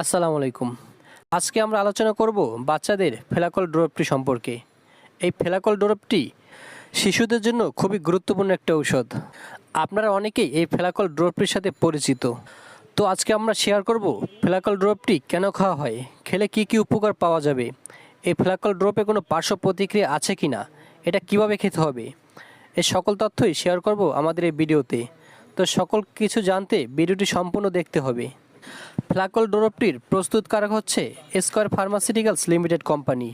আসসালামু আলাইকুম। আজকে আমরা আলোচনা করব বাচ্চাদের ফেলাকল ড্রপটি সম্পর্কে। এই ফেলাকল ড্রপটি শিশুদের জন্য খুবই গুরুত্বপূর্ণ একটা ঔষধ। আপনারা অনেকেই এই ফেলাকল ড্রপটির সাথে পরিচিত। তো আজকে আমরা শেয়ার করব ফেলাকল ড্রপটি কেন খাওয়া হয়, খেলে কি কি উপকার পাওয়া যাবে, এই ফেলাকল ড্রপে কোনো পার্শ্ব প্রতিক্রিয়া আছে কি না এটা কীভাবে খেতে হবে এই সকল তথ্যই শেয়ার করব আমাদের এই ভিডিওতে। তো সকল কিছু জানতে ভিডিওটি সম্পূর্ণ দেখতে হবে। ফ্লাকল ডোরপটির প্রস্তুতকারক হচ্ছে Square pharmaceuticals limited company.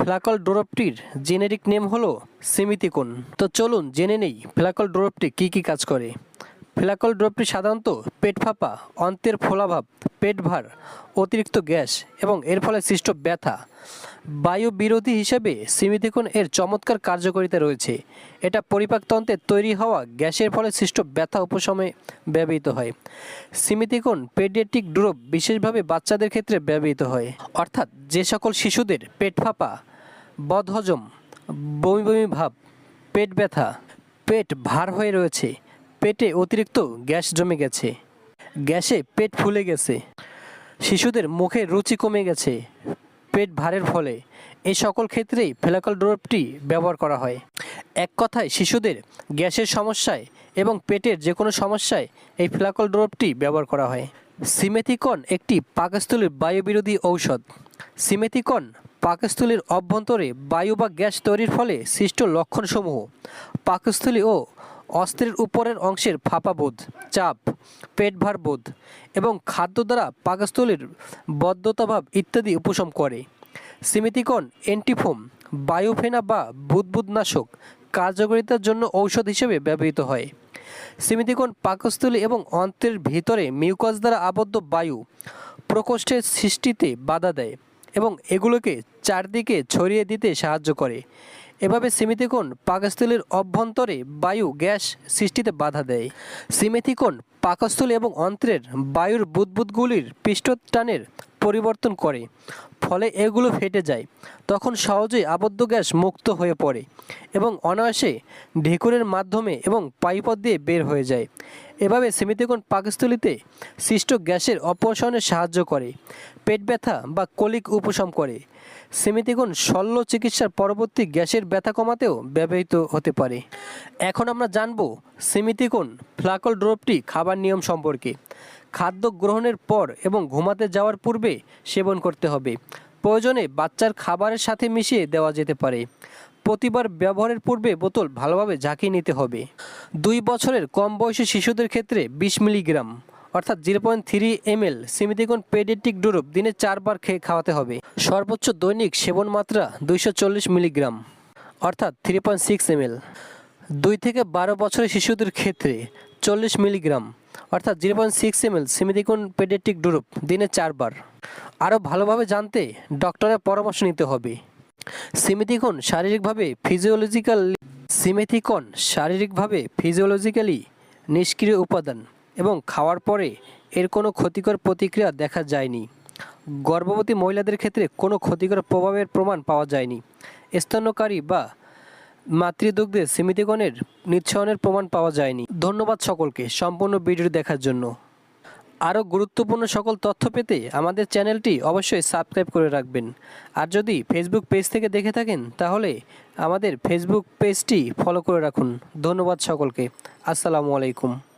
Flacol ডোরপটির generic name হলো সিমিতিকোন। তো চলুন জেনে নেই ফ্লাকল ডোরপটি কী কী কাজ করে। ফ্লাকল ড্রপটি সাধারণত পেট ফাঁপা, অন্তের ফোলাভাব পেট ভার, অতিরিক্ত গ্যাস এবং এর ফলে সৃষ্ট ব্যথা। বায়ু বিরোধী হিসেবে সিমিতিকোন এর চমৎকার কার্যকারিতা রয়েছে। এটা পরিপাকতন্ত্রে তৈরি হওয়া গ্যাসের ফলে সৃষ্ট ব্যথা উপশমে ব্যবহৃত হয়। সিমিতিকোন পেডিয়াট্রিক ড্রপ বিশেষভাবে বাচ্চাদের ক্ষেত্রে ব্যবহৃত হয়। অর্থাৎ যে সকল শিশুদের পেট ফাঁপা, বদহজম, বমি বমি ভাব, পেট ব্যথা, পেট ভার হয়ে রয়েছে, পেটে অতিরিক্ত গ্যাস জমে গেছে, গ্যাসে পেট ফুলে গেছে। শিশুদের মুখে রুচি কমে গেছে। পেট ভারের ফলে। এই সকল ক্ষেত্রেই ফেলাকল ড্রপটি ব্যবহার করা হয়। এক কথায়, শিশুদের গ্যাসের সমস্যায় এবং পেটের যে কোনো সমস্যায় এই ফেলাকল ড্রপটি ব্যবহার করা হয়। সিমেথিকন একটি পাকস্থলীর বায়ুবিরোধী ঔষধ। সিমেথিকন পাকস্থলীর অভ্যন্তরে বায়ু বা গ্যাস তৈরির ফলে সৃষ্ট লক্ষণসমূহ। পাকস্থলী ও অস্ত্রের উপরের অংশের ফাঁপাবোধ চাপ পেট বোধ এবং খাদ্য দ্বারা পাকস্থলীর বদ্ধতাভাব ইত্যাদি উপশম করে। সিমিতিকন এন্টিফোম, বায়ুফেনা বা বুদবুদনাশক কার্যকারিতার জন্য ঔষধ হিসেবে ব্যবহৃত হয়। সিমিতিকন পাকস্থলী এবং অন্ত্রের ভিতরে মিউকাস দ্বারা আবদ্ধ বায়ু প্রকোষ্ঠের সৃষ্টিতে বাধা দেয় এবং এগুলোকে চারদিকে ছড়িয়ে দিতে সাহায্য করে। এভাবে সিমিতিকোণ পাকস্থলীর অভ্যন্তরে বায়ু গ্যাস সৃষ্টিতে বাধা দেয়। সিমেথিকোণ পাকস্থলী এবং অন্ত্রের বায়ুর বুদবুদগুলির পৃষ্ঠটানের পরিবর্তন করে, ফলে এগুলো ফেটে যায়, তখন সহজেই আবদ্ধ গ্যাস মুক্ত হয়ে পড়ে এবং অনায়াসে ঢেকুরের মাধ্যমে এবং পাইপথ দিয়ে বের হয়ে যায়। এভাবে সিমিতিকোণ পাকস্থলীতে সৃষ্ট গ্যাসের অপসারণে সাহায্য করে, পেট ব্যথা বা কলিক উপশম করে। সিমিতিকোণ শল্য চিকিৎসার পরবর্তী গ্যাসের ব্যথা কমাতেও ব্যবহৃত হতে পারে। এখন আমরা জানব সিমিতিকোণ ফ্লাকল ড্রপটি খাবার নিয়ম সম্পর্কে। খাদ্য গ্রহণের পর এবং ঘুমাতে যাওয়ার পূর্বে সেবন করতে হবে। প্রয়োজনে বাচ্চার খাবারের সাথে মিশিয়ে দেওয়া যেতে পারে। প্রতিবার ব্যবহারের পূর্বে বোতল ভালোভাবে ঝাঁকিয়ে নিতে হবে। দুই বছরের কম বয়সী শিশুদের ক্ষেত্রে বিশ মিলিগ্রাম, অর্থাৎ zero point three M L simethicone paediatric drop দিনে চারবার খেয়ে খাওয়াতে হবে। সর্বোচ্চ দৈনিক সেবন মাত্রা দুইশো চল্লিশ মিলিগ্রাম, অর্থাৎ three point six M L দুই থেকে বারো বছরের শিশুদের ক্ষেত্রে চল্লিশ মিলিগ্রাম অর্থাৎ zero point six M L simethicone paediatric drop দিনে চারবার। আরও ভালোভাবে জানতে ডক্টরের পরামর্শ নিতে হবে। সিমিতিকোণ শারীরিকভাবে ফিজিওলজিক্যাল সিমেথিকন শারীরিকভাবে ফিজিওলজিক্যালি নিষ্ক্রিয় উপাদান এবং খাওয়ার পরে এর কোনো ক্ষতিকর প্রতিক্রিয়া দেখা যায়নি। গর্ভবতী মহিলাদের ক্ষেত্রে কোনো ক্ষতিকর প্রভাবের প্রমাণ পাওয়া যায়নি। স্তন্যকারী বা মাতৃদুগ্ধে সীমিতগণের নিচ্ছয়নের প্রমাণ পাওয়া যায়নি। ধন্যবাদ সকলকে সম্পূর্ণ ভিডিও দেখার জন্য। আরও গুরুত্বপূর্ণ সকল তথ্য পেতে আমাদের চ্যানেলটি অবশ্যই সাবস্ক্রাইব করে রাখবেন। আর যদি ফেসবুক পেজ থেকে দেখে থাকেন, তাহলে আমাদের ফেসবুক পেজটি ফলো করে রাখুন। ধন্যবাদ সকলকে। আসসালামু আলাইকুম।